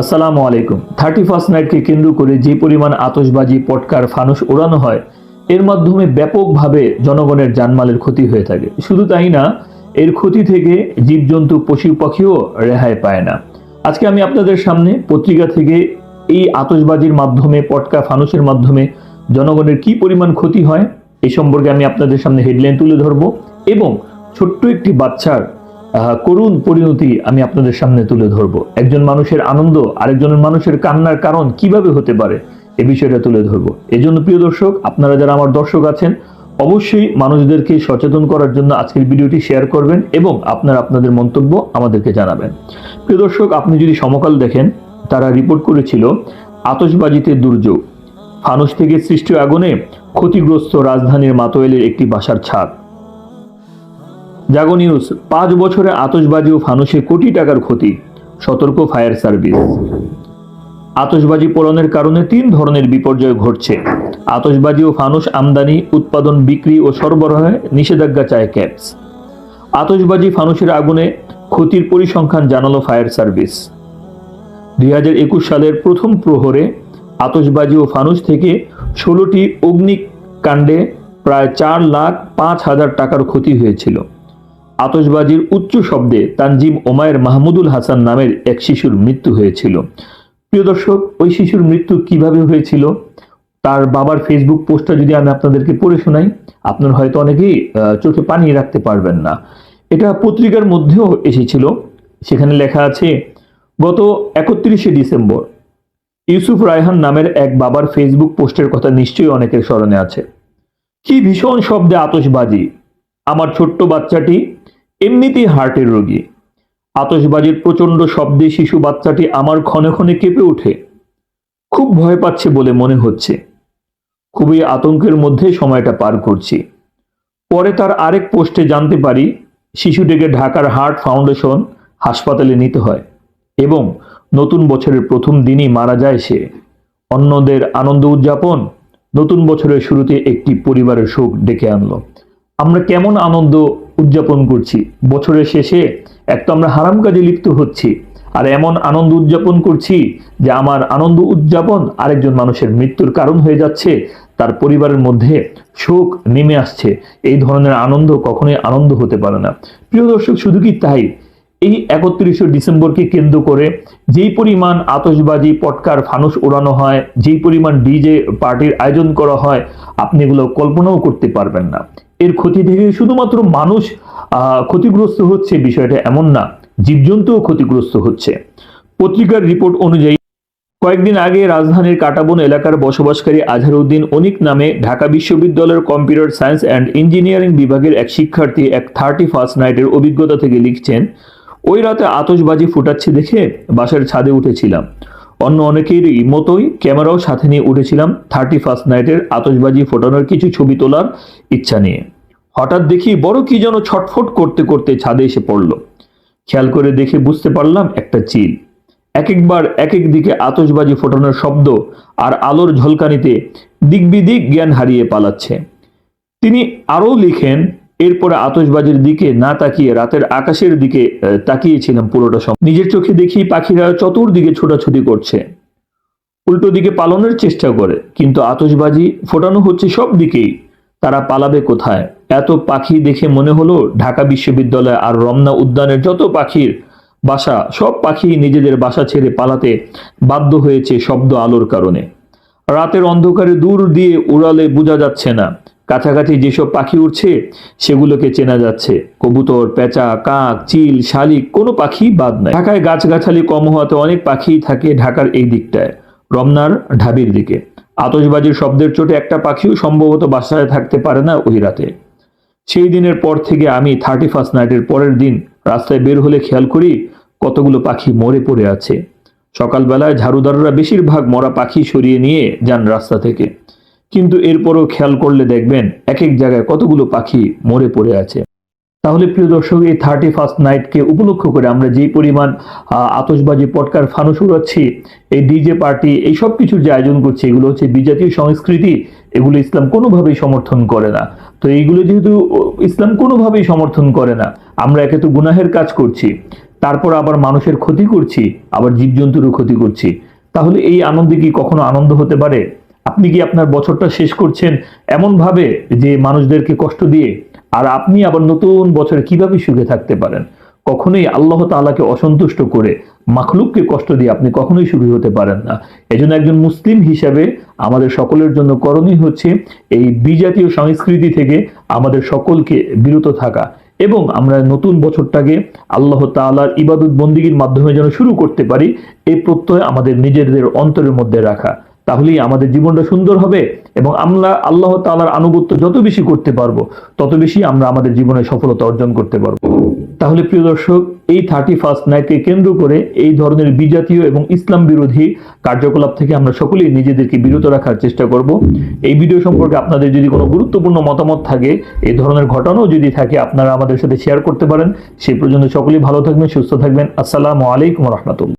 আসসালামু আলাইকুম। Thirty first নাইটকে কেন্দ্র করে যে পরিমাণ আতসবাজি পটকার ফানুস ওড়ানো হয়, এর মাধ্যমে ব্যাপকভাবে জনগণের জানমালের ক্ষতি হয়ে থাকে। শুধু তাই না, এর ক্ষতি থেকে জীবজন্তু, পশু পাখিও রেহাই পায় না। আজকে আমি আপনাদের সামনে পত্রিকা থেকে এই আতসবাজির মাধ্যমে, পটকা ফানুসের মাধ্যমে জনগণের কি পরিমাণ ক্ষতি হয় এই সম্পর্কে আমি আপনাদের সামনে হেডলাইন তুলে ধরবো এবং ছোট্ট একটি বাচ্চার করুণ পরিণতি আমি আপনাদের সামনে তুলে ধরবো। একজন মানুষের আনন্দ, আরেকজনের মানুষের কান্নার কারণ কীভাবে হতে পারে, এ বিষয়টা তুলে ধরবো। এজন্য প্রিয় দর্শক, আপনারা যারা আমার দর্শক আছেন, অবশ্যই মানুষদেরকে সচেতন করার জন্য আজকের ভিডিওটি শেয়ার করবেন এবং আপনারা আপনাদের মন্তব্য আমাদেরকে জানাবেন। প্রিয় দর্শক, আপনি যদি সমকাল দেখেন, তারা রিপোর্ট করেছিল, আতশবাজিতে দুর্যোগ। ফানুস থেকে সৃষ্ট আগুনে ক্ষতিগ্রস্ত রাজধানীর মাতোয়েলের একটি বাসার ছাদ। জাগো নিউজ, পাঁচ বছরে আতশবাজি ও ফানুসে কোটি টাকার ক্ষতি, সতর্ক ফায়ার সার্ভিস। আতশবাজি পোড়ানোর কারণে তিন ধরনের বিপর্যয় ঘটছে। আতশবাজি ও ফানুস আমদানি, উৎপাদন, বিক্রি ও সরবরাহে নিষেধাজ্ঞা চায় ক্যাপস আতশবাজি ফানুসের আগুনে ক্ষতির পরিসংখ্যান জানালো ফায়ার সার্ভিস। দুই হাজার একুশ সালের প্রথম প্রহরে আতশবাজি ও ফানুস থেকে ষোলোটি অগ্নিকাণ্ডে প্রায় চার লাখ পাঁচ হাজার টাকার ক্ষতি হয়েছিল। আতশবাজির উচ্চ শব্দে তানজিম ওমায়ের মাহমুদুল হাসান নামের এক শিশুর মৃত্যু হয়েছিল। প্রিয় দর্শক, ওই শিশুর মৃত্যু কীভাবে হয়েছিল? তার বাবার ফেসবুক পোস্টটা যদি আমি আপনাদেরকে পড়ে শোনাই, আপনার হয়তো অনেকেই চোখে পানি রাখতে পারবেন না। এটা পত্রিকার মধ্যেও এসেছিল। সেখানে লেখা আছে, গত একত্রিশে ডিসেম্বর, ইউসুফ রায়হান নামের এক বাবার ফেসবুক পোস্টের কথা নিশ্চয়ই অনেকের স্মরণে আছে। কি ভীষণ শব্দে আতশবাজি। আমার ছোট্ট বাচ্চাটি এমনিতেই হার্টের রোগী। আতশবাজির প্রচণ্ড শব্দে শিশু বাচ্চাটি আমার ক্ষণে ক্ষণে কেঁপে ওঠে। খুব ভয় পাচ্ছে বলে মনে হচ্ছে। খুবই আতঙ্কের মধ্যে সময়টা পার করছি। পরে তার আরেক পোস্টে জানতে পারি, শিশুটিকে ঢাকার হার্ট ফাউন্ডেশন হাসপাতালে নিতে হয় এবং নতুন বছরের প্রথম দিনই মারা যায় সে। অন্যদের আনন্দ উদযাপন নতুন বছরের শুরুতে একটি পরিবারের শোক ডেকে আনলো। আমরা কেমন আনন্দ উদযাপন করছি। বছরের শেষে এক তো আমরা হারাম কাজে লিপ্ত হচ্ছি, আর এমন আনন্দ উদযাপন করছি যে আমার আনন্দ উদযাপন আরেকজন মানুষের মৃত্যুর কারণ হয়ে যাচ্ছে, তার পরিবারের মধ্যে শোক নেমে আসছে। এই ধরনের আনন্দ কখনোই আনন্দ হতে পারে না। প্রিয় দর্শক, শুধু কি তাই? এই একত্রিশে ডিসেম্বরকে কেন্দ্র করে যেই পরিমাণ আতসবাজি পটকার ফানুস ওড়ানো হয়, যেই পরিমাণ ডিজে পার্টির আয়োজন করা হয়, আপনি এগুলো কল্পনাও করতে পারবেন না। এর ক্ষতি থেকে শুধুমাত্র মানুষ ক্ষতিগ্রস্ত হচ্ছে বিষয়টা এমন না, জীবজন্তুও ক্ষতিগ্রস্ত হচ্ছে। পত্রিকার রিপোর্ট অনুযায়ী কয়েকদিন আগে রাজধানীর কাটাবন এলাকার বসবাসকারী আজহারউদ্দিন অনিক নামে ঢাকা বিশ্ববিদ্যালয়ের কম্পিউটার সায়েন্স অ্যান্ড ইঞ্জিনিয়ারিং বিভাগের এক শিক্ষার্থী এক থার্টি ফার্স্ট নাইটের অভিজ্ঞতা থেকে লিখছেন, ওই রাতে আতশবাজি ফুটাচ্ছে দেখে বাসার ছাদে উঠেছিলাম। অন্য অনেকেরই মতোই ক্যামেরাও সাথে নিয়ে উঠেছিলাম থার্টি ফার্স্ট নাইটের আতশবাজি ফোটানোর কিছু ছবি তোলার ইচ্ছা নিয়ে। হঠাৎ দেখি বড় কি যেন ছটফট করতে করতে ছাদে এসে পড়ল। খেয়াল করে দেখে বুঝতে পারলাম একটা চিল। এক একবার এক এক দিকে আতশবাজি ফোটানোর শব্দ আর আলোর ঝলকানিতে দিকবিদিক জ্ঞান হারিয়ে পালাচ্ছে। তিনি আরও লিখেন এরপরে আতশবাজির দিকে না তাকিয়ে রাতের আকাশের দিকে তাকিয়েছিলাম পুরোটা সময় নিজের চোখে দেখি পাখিরা চতুর্দিকে ছোটাছুটি করছে। উল্টো দিকে পালনের চেষ্টা করে, কিন্তু আতশবাজি ফোটানো হচ্ছে সব দিকেই। তারা পালাবে কোথায়? এত পাখি দেখে মনে হলো ঢাকা বিশ্ববিদ্যালয় আর রমনা উদ্যানের যত পাখির বাসা, সব পাখি নিজেদের বাসা ছেড়ে পালাতে বাধ্য হয়েছে শব্দ আলোর কারণে। রাতের অন্ধকারে দূর দিয়ে উড়ালে বোঝা যাচ্ছে না। কাছাকাছি যেসব পাখি উঠছে সেগুলোকে চেনা যাচ্ছে। কবুতর, পেঁচা, কাক, চিল, শালিক, কোনো পাখি বাদ নাই। ঢাকায় গাছগাছালি কম হওয়াতে অনেক পাখি থাকে ঢাকার এই দিকটায়, রমনার ঢাবির দিকে। আতশবাজির শব্দের চোটে একটা পাখিও সম্ভবত বাসায় থাকতে পারে না ওই রাতে। সেই দিনের পর থেকে আমি থার্টি ফার্স্ট নাইটের পরের দিন রাস্তায় বের হলে খেয়াল করি কতগুলো পাখি মরে পড়ে আছে। সকালবেলায় ঝাড়ুদাররা বেশিরভাগ মরা পাখি সরিয়ে নিয়ে যান রাস্তা থেকে। কিন্তু এরপরও খেয়াল করলে দেখবেন এক এক জায়গায় কতগুলো পাখি মরে পড়ে আছে। তাহলে প্রিয় দর্শক এই থার্টি ফার্স্ট নাইটকে উপলক্ষ করে আমরা যেই পরিমাণ আহ, আতশবাজি পটকার ফানুস উড়াচ্ছি এই ডিজে পার্টি এই সব কিছুর যে আয়োজন করছে এগুলো হচ্ছে বিজাতীয় সংস্কৃতি এগুলো ইসলাম কোনোভাবেই সমর্থন করে না। তো এইগুলো যেহেতু ইসলাম কোনোভাবেই সমর্থন করে না আমরা একে তো গুনাহের কাজ করছি তারপর আবার মানুষের ক্ষতি করছি আবার জীবজন্তুরও ক্ষতি করছি। তাহলে এই আনন্দে কি কখনো আনন্দ হতে পারে? আপনি কি আপনার বছরটা শেষ করছেন এমন ভাবে যে মানুষদেরকে কষ্ট দিয়ে? আর আপনি আবার নতুন বছরে কীভাবে সুখে থাকতে পারেন? কখনোই আল্লাহ তাআলাকে অসন্তুষ্ট করে মাখলুককে কষ্ট দিয়ে আপনি কখনোই সুখী হতে পারেন না। এজন্য একজন মুসলিম হিসাবে আমাদের সকলের জন্য করণীয় হচ্ছে এই বিজাতীয় সংস্কৃতি থেকে আমাদের সকলকে বিরত থাকা এবং আমরা নতুন বছরটাকে আল্লাহ তাআলার ইবাদত বন্দিগির মাধ্যমে যেন শুরু করতে পারি এই প্রত্যয় আমাদের নিজেদের অন্তরের মধ্যে রাখা। তাহলেই আমাদের জীবনটা সুন্দর হবে এবং আমরা আল্লাহ তালার আনুগত্য যত বেশি করতে পারব, তত বেশি আমরা আমাদের জীবনে সফলতা অর্জন করতে পারব। তাহলে প্রিয় দর্শক, এই থার্টি ফার্স্ট নাইটকে কেন্দ্র করে এই ধরনের বিজাতীয় এবং ইসলাম বিরোধী কার্যকলাপ থেকে আমরা সকলেই নিজেদেরকে বিরত রাখার চেষ্টা করব। এই ভিডিও সম্পর্কে আপনাদের যদি কোনো গুরুত্বপূর্ণ মতামত থাকে এই ধরনের ঘটনাও যদি থাকে, আপনারা আমাদের সাথে শেয়ার করতে পারেন। সেই পর্যন্ত সকলেই ভালো থাকবেন, সুস্থ থাকবেন। আসসালামু আলাইকুম রহমতুল্লাহ।